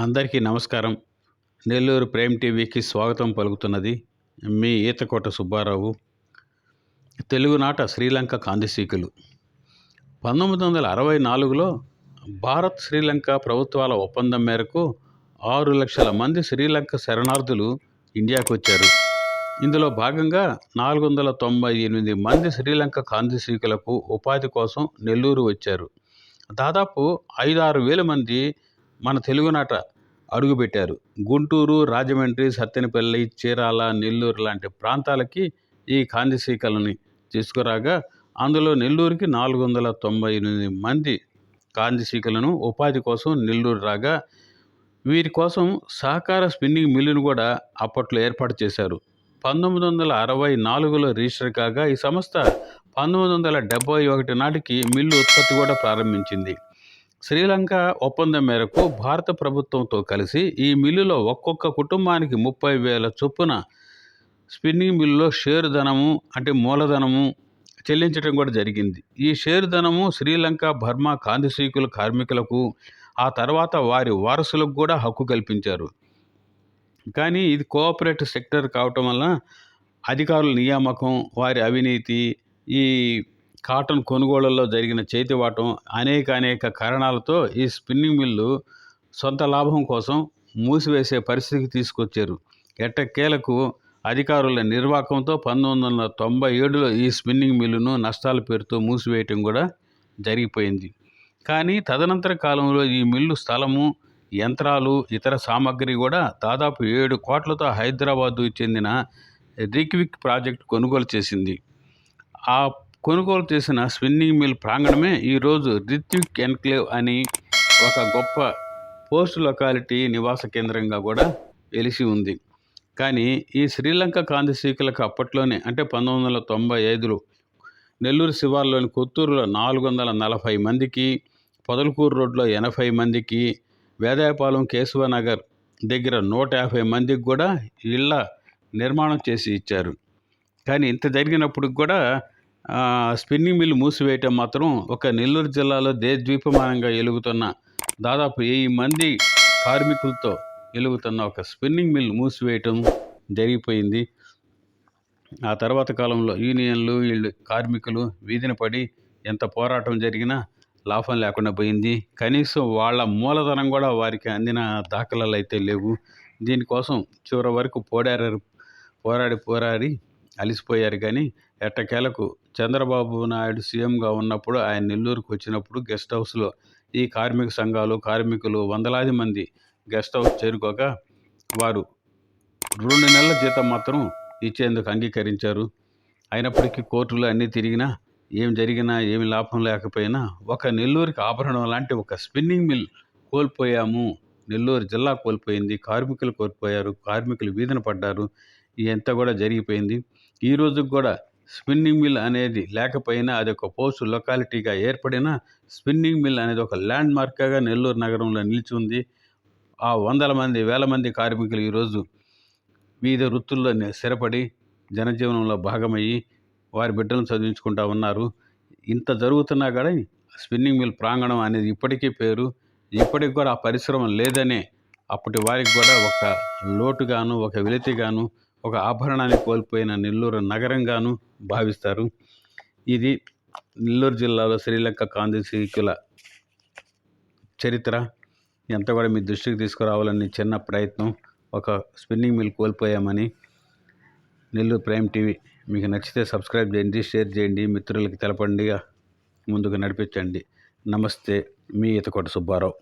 అందరికీ నమస్కారం. నెల్లూరు ప్రేమ్ టీవీకి స్వాగతం పలుకుతున్నది మీ ఈతకోట సుబ్బారావు. తెలుగునాట శ్రీలంక కాందిశీకులు పంతొమ్మిది వందల అరవై నాలుగులో భారత్ శ్రీలంక ప్రభుత్వాల ఒప్పందం మేరకు ఆరు లక్షల మంది శ్రీలంక శరణార్థులు ఇండియాకు వచ్చారు ఇందులో భాగంగా నాలుగు వందల తొంభై ఎనిమిది మంది శ్రీలంక కాందిశీకులకు ఉపాధి కోసం నెల్లూరు వచ్చారు. దాదాపు ఐదు ఆరు వేల మంది మన తెలుగునాట అడుగుపెట్టారు. గుంటూరు రాజమండ్రి సత్తెనపల్లి చీరాల నెల్లూరు లాంటి ప్రాంతాలకి ఈ కాందిశీకలని తీసుకురాగా అందులో నెల్లూరుకి నాలుగు వందల తొంభై ఎనిమిది మంది కాందిశీకులను ఉపాధి కోసం నెల్లూరు రాగా వీరి కోసం సహకార స్పిన్నింగ్ మిల్లును కూడా అప్పట్లో ఏర్పాటు చేశారు. పంతొమ్మిది వందల అరవై నాలుగులో రిజిస్టర్ కాగా ఈ సంస్థ పంతొమ్మిది వందల డెబ్బై ఒకటి నాటికి మిల్లు ఉత్పత్తి కూడా ప్రారంభించింది. శ్రీలంక ఒప్పందం మేరకు భారత ప్రభుత్వంతో కలిసి ఈ మిల్లులో ఒక్కొక్క కుటుంబానికి ముప్పై వేల చొప్పున స్పిన్నింగ్ మిల్లులో షేర్ ధనము అంటే మూలధనము చెల్లించడం కూడా జరిగింది. ఈ షేరు ధనము శ్రీలంక బర్మా కాంతిశీకుల కార్మికులకు ఆ తర్వాత వారి వారసులకు కూడా హక్కు కల్పించారు. కానీ ఇది కోఆపరేటివ్ సెక్టర్ కావటం వల్ల అధికారుల నియామకం వారి అవినీతి ఈ కాటన్ కొనుగోళ్ళలో జరిగిన చేతివాటం అనేక అనేక కారణాలతో ఈ స్పిన్నింగ్ మిల్లు సొంత లాభం కోసం మూసివేసే పరిస్థితికి తీసుకొచ్చారు. ఎట్టకేలకు అధికారుల నిర్వాకంతో పంతొమ్మిది వందల తొంభై ఏడులో ఈ స్పిన్నింగ్ మిల్లును నష్టాల పేరుతో మూసివేయటం కూడా జరిగిపోయింది. కానీ తదనంతర కాలంలో ఈ మిల్లు స్థలము యంత్రాలు ఇతర సామాగ్రి కూడా దాదాపు ఏడు కోట్లతో హైదరాబాదు చెందిన రిక్విక్ ప్రాజెక్ట్ కొనుగోలు చేసింది. ఆ కొనుగోలు చేసిన స్పిన్నింగ్ మిల్ ప్రాంగణమే ఈరోజు రిత్విక్ ఎన్క్లేవ్ అని ఒక గొప్ప పోస్ట్ లొకాలిటీ నివాస కేంద్రంగా కూడా వెలిసి ఉంది. కానీ ఈ శ్రీలంక కాంతిశీకులకు అప్పట్లోనే అంటే పంతొమ్మిది వందల తొంభై ఐదులో నెల్లూరు శివార్లోని కొత్తూరులో నాలుగు వందల నలభై మందికి పొదలకూరు రోడ్లో ఎనభై మందికి వేదాయపాలెం కేశవనగర్ దగ్గర నూట యాభై మందికి కూడా ఇళ్ళ నిర్మాణం చేసి ఇచ్చారు. కానీ ఇంత జరిగినప్పుడు కూడా స్పిన్నింగ్ మిల్ మూసివేయటం మాత్రం ఒక నెల్లూరు జిల్లాలో దేశద్వీపమానంగా ఎలుగుతున్న దాదాపు వెయ్యి మంది కార్మికులతో ఎలుగుతున్న ఒక స్పిన్నింగ్ మిల్ మూసివేయటం జరిగిపోయింది. ఆ తర్వాత కాలంలో యూనియన్లు వీళ్ళు కార్మికులు వీధిన పడి ఎంత పోరాటం జరిగినా లాభం లేకుండా పోయింది. కనీసం వాళ్ళ మూలధనం కూడా వారికి అందిన దాఖలాలు అయితే లేవు. దీనికోసం చివరి వరకు పోరాడారు పోరాడి పోరాడి అలిసిపోయారు కానీ ఎట్టకేలకు చంద్రబాబు నాయుడు సీఎంగా ఉన్నప్పుడు ఆయన నెల్లూరుకు వచ్చినప్పుడు గెస్ట్ హౌస్లో ఈ కార్మిక సంఘాలు కార్మికులు వందలాది మంది గెస్ట్ హౌస్ చేరుకోక వారు రెండు నెలల జీతం మాత్రం ఇచ్చేందుకు అంగీకరించారు. అయినప్పటికీ కోర్టులు అన్నీ తిరిగినా ఏం జరిగినా ఏమి లాభం లేకపోయినా ఒక నెల్లూరుకి ఆభరణం లాంటి ఒక స్పిన్నింగ్ మిల్ కోల్పోయాము. నెల్లూరు జిల్లా కోల్పోయింది. కార్మికులు కోల్పోయారు. కార్మికులు వీధిన పడ్డారు. ఇదంతా కూడా జరిగిపోయింది. ఈ రోజుకి కూడా స్పిన్నింగ్ మిల్ అనేది లేకపోయినా అది ఒక పోస్ట్ లొకాలిటీగా ఏర్పడిన స్పిన్నింగ్ మిల్ అనేది ఒక ల్యాండ్ మార్క్గా నెల్లూరు నగరంలో నిలిచి ఉంది. ఆ వందల మంది వేల మంది కార్మికులు ఈరోజు వివిధ వృత్తుల్లో స్థిరపడి జనజీవనంలో భాగమయ్యి వారి బిడ్డలను చదివించుకుంటా ఉన్నారు. ఇంత జరుగుతున్నా కూడా స్పిన్నింగ్ మిల్ ప్రాంగణం అనేది ఇప్పటికీ పేరు. ఇప్పటికి కూడా ఆ పరిశ్రమ లేదనే అప్పటి వారికి కూడా ఒక లోటుగాను ఒక వెలితిగాను ఒక ఆభరణాన్ని కోల్పోయిన నెల్లూరు నగరంగాను భావిస్తారు. ఇది నెల్లూరు జిల్లాలో శ్రీలంక కాందిశీకుల చరిత్ర. ఎంత కూడా మీ దృష్టికి తీసుకురావాలని చిన్న ప్రయత్నం. ఒక స్పిన్నింగ్ మిల్ కోల్పోయామని నెల్లూరు ప్రైమ్ టీవీ మీకు నచ్చితే సబ్స్క్రైబ్ చేయండి షేర్ చేయండి మిత్రులకి తెలపండి ముందుకు నడిపించండి. నమస్తే మీ ఈతకోట సుబ్బారావు.